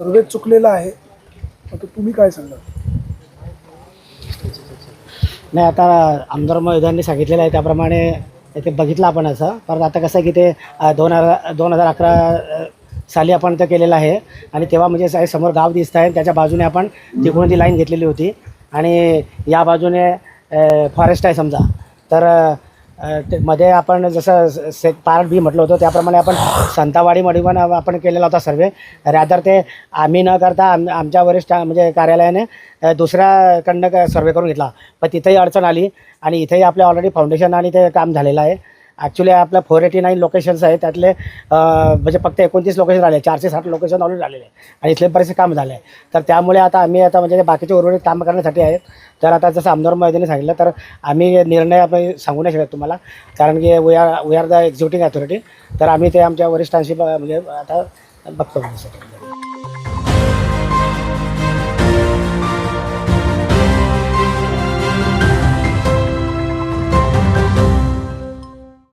सर्वे चुकलेला आहे. आता तुम्ही काय सांगाल? नाही आता आमदार महोदयांनी सांगितलेलं आहे त्याप्रमाणे ते बघितलं आपण असं. परत आता कसं आहे की ते दोन हजार दोन हजार अकरा साली आपण ते केलेलं आहे. आणि तेव्हा म्हणजे समोर गाव दिसत आहे त्याच्या बाजूने आपण तिकडून ती लाईन घेतलेली होती. आणि या बाजूने फॉरेस्ट आहे समजा. तर मध्ये आपण जसं से पार्ट बी म्हटलं होतं त्याप्रमाणे आपण संतावाडीमध्ये पण आपण केलेला होता सर्वे. रॅदर ते आम्ही न करता आम आमच्या वरिष्ठ म्हणजे कार्यालयाने अ, दुसऱ्याकडनं सर्वे करून घेतला. पण तिथेही अडचण आली आणि इथेही आपल्या ऑलरेडी फाउंडेशन आणि ते काम झालेलं आहे. ॲक्च्युली आपल्या फोर एटी नाईन लोकेशन्स आहे त्यातले म्हणजे फक्त एकोणतीस लोकेशन आले चारशे साठ लोकेशन ऑलरेडी झालेले आहे आणि इथले बरेचसे काम झाले आहे तर त्यामुळे आता आम्ही आता म्हणजे बाकीचे उर्वरित कामं करण्यासाठी आहेत. तर आता जसं आमदार मैदानी सांगितलं तर आम्ही निर्णय आपण सांगू नाही शकत तुम्हाला. कारण की we are we are the executing authority तर आम्ही ते आमच्या वरिष्ठांशी म्हणजे आता बघतो.